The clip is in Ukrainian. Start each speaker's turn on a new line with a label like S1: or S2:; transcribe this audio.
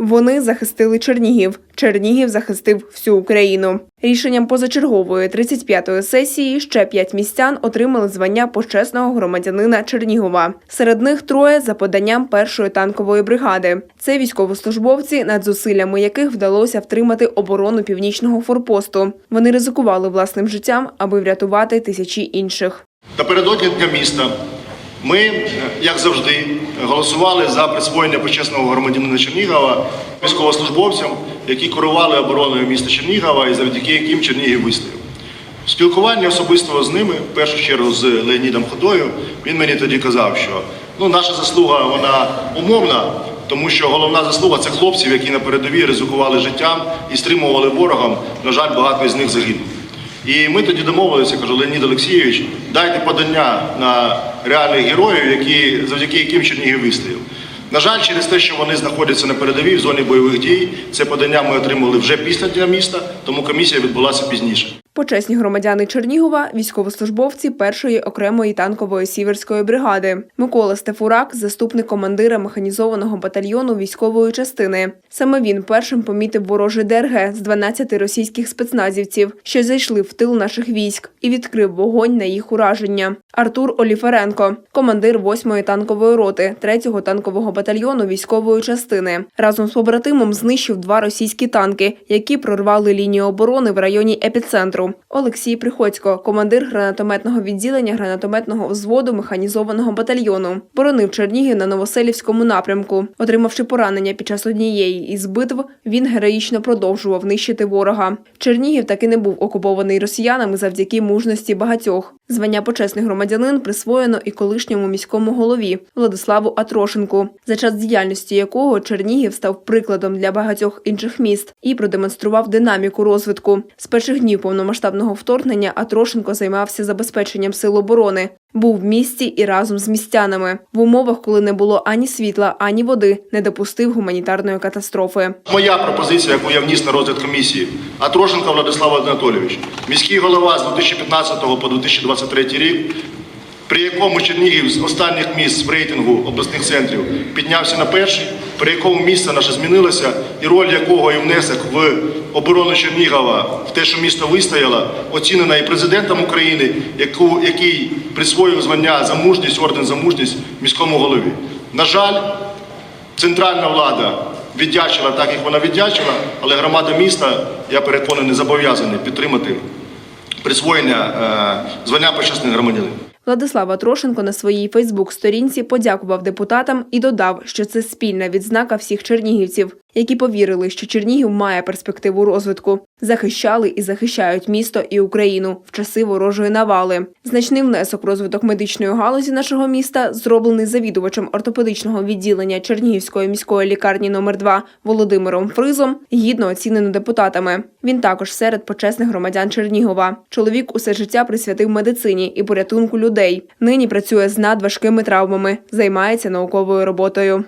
S1: Вони захистили Чернігів. Чернігів захистив всю Україну. Рішенням позачергової 35-ї сесії ще п'ять містян отримали звання почесного громадянина Чернігова. Серед них троє за поданням першої танкової бригади. Це військовослужбовці, над зусиллями яких вдалося втримати оборону північного форпосту. Вони ризикували власним життям, аби врятувати тисячі інших.
S2: Напередодні Дня міста ми, як завжди, голосували за присвоєння почесного громадянина Чернігова військовослужбовцям, які керували обороною міста Чернігова і завдяки яким Чернігів вистояв. В спілкуванні особисто з ними, в першу чергу з Леонідом Ходою, він мені тоді казав, що ну, наша заслуга вона умовна, тому що головна заслуга це хлопців, які на передовій ризикували життям і стримували ворогом. На жаль, багато із них загинули. І ми тоді домовилися, кажу, Леонід Олексійович, дайте подання на реальних героїв, які, завдяки яким Чернігів вистояв. На жаль, через те, що вони знаходяться на передовій в зоні бойових дій, це подання ми отримали вже після Дня міста, тому комісія відбулася пізніше.
S1: Почесні громадяни Чернігова, військовослужбовці першої окремої танкової сіверської бригади. Микола Стефурак, заступник командира механізованого батальйону військової частини. Саме він першим помітив ворожий ДРГ з 12 російських спецназівців, що зайшли в тил наших військ, і відкрив вогонь на їх ураження. Артур Оліференко, командир 8-ї танкової роти 3-го танкового батальйону військової частини, разом з побратимом знищив два російські танки, які прорвали лінію оборони в районі епіцентру. Олексій Приходько, командир гранатометного відділення гранатометного взводу механізованого батальйону, боронив Чернігів на Новоселівському напрямку. Отримавши поранення під час однієї із битв, він героїчно продовжував нищити ворога. Чернігів таки не був окупований росіянами завдяки мужності багатьох. Звання почесний громадянин присвоєно і колишньому міському голові Владиславу Атрошенку, за час діяльності якого Чернігів став прикладом для багатьох інших міст і продемонстрував динаміку розвитку. З перших днів повномасштабного вторгнення Атрошенко займався забезпеченням сил оборони. Був в місті і разом з містянами в умовах, коли не було ані світла, ані води, не допустив гуманітарної катастрофи.
S2: Моя пропозиція, яку я вніс на розгляд комісії, Атрошенко Владислав Анатолійович, міський голова з 2015 по 2023 рік, при якому Чернігів з останніх місць в рейтингу обласних центрів піднявся на перший, при якому місце наше змінилося, і роль якого і внесок в оборону Чернігова, в те, що місто вистояло, оцінена і президентом України, яку, який присвоїв звання за мужність, орден за мужність міському голові. На жаль, центральна влада віддячила так, як вона віддячила, але громада міста, я переконаний, зобов'язаний підтримати присвоєння е, звання почесних громадянин.
S1: Владислав Атрошенко на своїй Фейсбук-сторінці подякував депутатам і додав, що це спільна відзнака всіх чернігівців, які повірили, що Чернігів має перспективу розвитку, захищали і захищають місто і Україну в часи ворожої навали. Значний внесок розвиток медичної галузі нашого міста зроблений завідувачем ортопедичного відділення Чернігівської міської лікарні номер 2 Володимиром Фризом, гідно оцінено депутатами. Він також серед почесних громадян Чернігова. Чоловік усе життя присвятив медицині і порятунку людей. Нині працює з надважкими травмами, займається науковою роботою.